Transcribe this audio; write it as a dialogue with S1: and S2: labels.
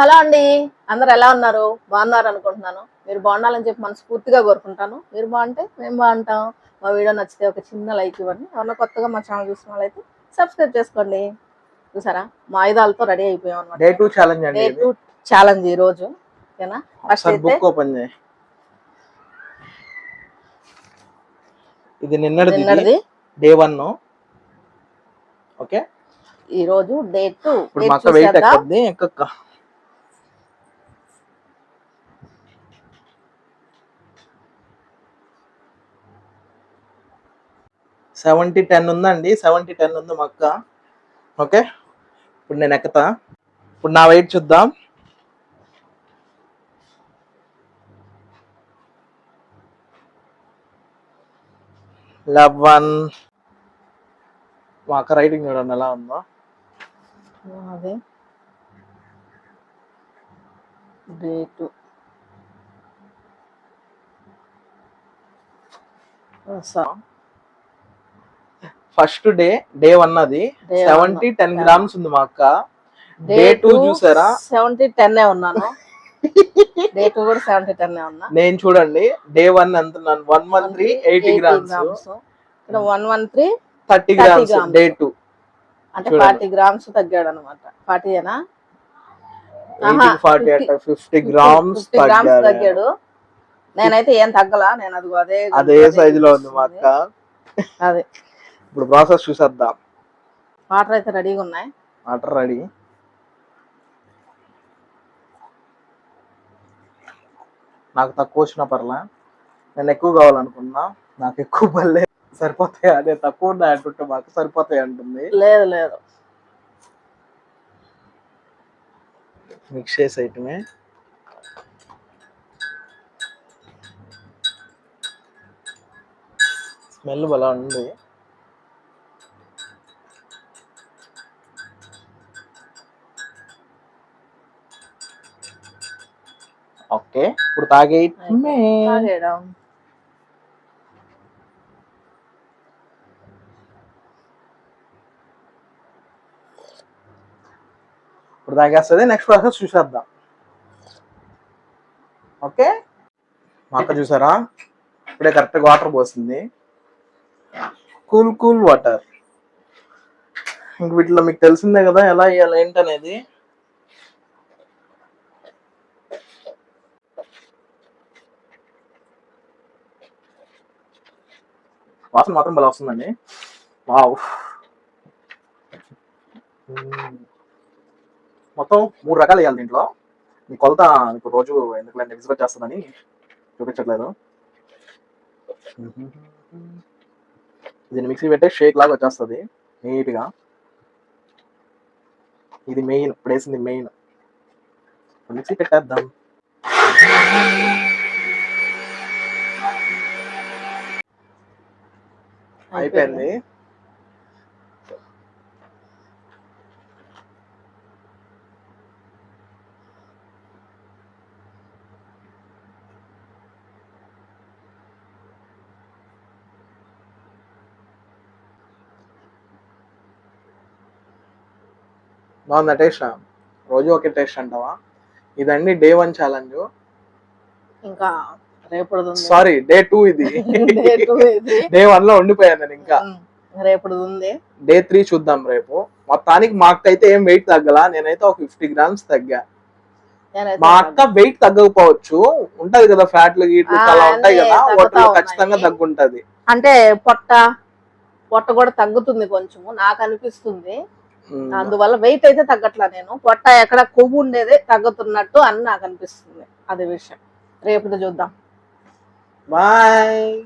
S1: Hello అండి. అందరు ఎలా ఉన్నారు? బాగున్నారు అనుకుంటున్నాను. మీరు బాగుండాలని చెప్పి మనస్ఫూర్తిగా కోరుకుంటాను. మీరు బాగుంటే మేము బాగుంటాం. మా వీడియో నచ్చితే ఒక చిన్న లైక్ ఇవ్వండి. ఎవరన్నా కొత్తగా మా ఛానల్ చూసిన వాళ్ళైతే సబ్స్క్రైబ్ చేసుకోండి. చూసారా? మా ఆయుధాలతో రెడీ అయిపోయాం అనమాట
S2: డే టూ ఛాలెంజ్ అండి
S1: డే
S2: ఇది.
S1: టూ ఛాలెంజ్ ఈ రోజు. ఓకేనా? ఫస్ట్
S2: ఒకసారి
S1: అయితే
S2: బుక్ ఓపెన్ చేయి. ఇది నిన్నటిది డే వన్ ఓకే?
S1: ఈ రోజు డే టూ
S2: సెవెంటీ టెన్ ఉందండి సెవెంటీ టెన్ ఉంది మా అక్క ఓకే ఇప్పుడు నేను ఎక్కుతా. ఇప్పుడు నా వెయిట్ చూద్దాం. లెవెన్ మా అక్క రైటింగ్ చూడండి ఎలా ఉందో.
S1: అదే day two
S2: first day day one అది. సెవెంటీ టెన్ గ్రామ్స్ ఉంది మా అక్క. డే టూ చూసారా?
S1: సెవెంటీ టెన్ ఉన్నాను. డే టూ కూడా సెవెంటీ టెన్ ఉన్నా.
S2: నేను చూడండి డే వన్ ఎంత ఉన్నాను? One one three eighty grams
S1: one one three
S2: thirty
S1: 30
S2: grams. Day two
S1: అంటే. ఫార్టీ గ్రామ్స్ తగ్గాడు అనమాట ఫార్టీ ఏనా?
S2: Eighty forty fifty grams
S1: grams తగ్గాడు. నేనైతే ఏం తగ్గలా? నేను అది అదే
S2: అదే సైజ్లో ఉంది మా అక్క.
S1: అదే.
S2: ఇప్పుడు ప్రాసెస్ చూసేద్దాం.
S1: వాటర్ అయితే రెడీగా ఉన్నాయి.
S2: Water ready. నాకు తక్కువ వచ్చిన పర్లా. నేను ఎక్కువ కావాలనుకున్నా. నాకు ఎక్కువ పర్లే. సరిపోతాయి? అదే తక్కువ ఉన్నాయి అంటుంటే మాకు సరిపోతాయి అంటుంది.
S1: లేదు లేదు.
S2: మిక్స్ చేసే ఐటమే. స్మెల్ బలా ఉంది. ఓకే ఇప్పుడు తాగే ఇప్పుడు తాగేస్తుంది నెక్స్ట్ ప్రాసెస్ చూసేద్దాం. ఓకే? మా అక్క చూసారా? ఇప్పుడే కరెక్ట్గా వాటర్ పోసింది. కూల్ కూల్ వాటర్ ఇంక వీటిలో మీకు తెలిసిందే కదా ఎలా వేయాలి ఏంటనేది? వాసన మాత్రం భలే వస్తుందండి. వావ్. మొత్తం మూడు రకాలు వేయాలి దీంట్లో. మీ కొలత మీకు రోజు ఎందుకంటే ఎగ్జిబిట్ చేస్తుందని చూపించట్లేదు. దీన్ని మిక్సీ పెట్టే షేక్ లాగా వచ్చేస్తుంది. నీట్గా. ఇది మెయిన్ ఇప్పుడు వేసింది మెయిన్ మిక్సీ పెట్టేద్దాం. అయిపోయింది. బాగుందా టేస్ట్ రోజు ఒకే టేస్ట్ అంటావా? ఇదండి డే వన్ ఛాలెంజ్
S1: ఇంకా ఉంది.
S2: సారీ డే టూ ఇది. డే వన్లో ఉండిపోయాను నేను ఇంకా?
S1: ఉంది.
S2: డే త్రీ చూద్దాం రేపు. మొత్తానికి మా అక్క అయితే ఏం వెయిట్ తగ్గలా? నేనైతే ఒక ఫిఫ్టీ గ్రామ్స్ తగ్గా. మా అక్క వెయిట్ తగ్గకపోవచ్చు. ఉంటది కదా ఫ్యాట్లు గీట్లు అలా ఉంటాయి కదా? వాటిలో
S1: ఉన్నాయి.
S2: ఖచ్చితంగా తగ్గుంటది.
S1: అంటే పొట్ట పొట్ట కూడా తగ్గుతుంది కొంచెము. నాకు అనిపిస్తుంది. అందువల్ల వెయిట్ అయితే తగ్గట్లా నేను. పొట్ట ఎక్కడ కొవ్వు ఉండేదే తగ్గుతున్నట్టు అని నాకు అనిపిస్తుంది. అది విషయం. రేపు చూద్దాం.
S2: బాయ్.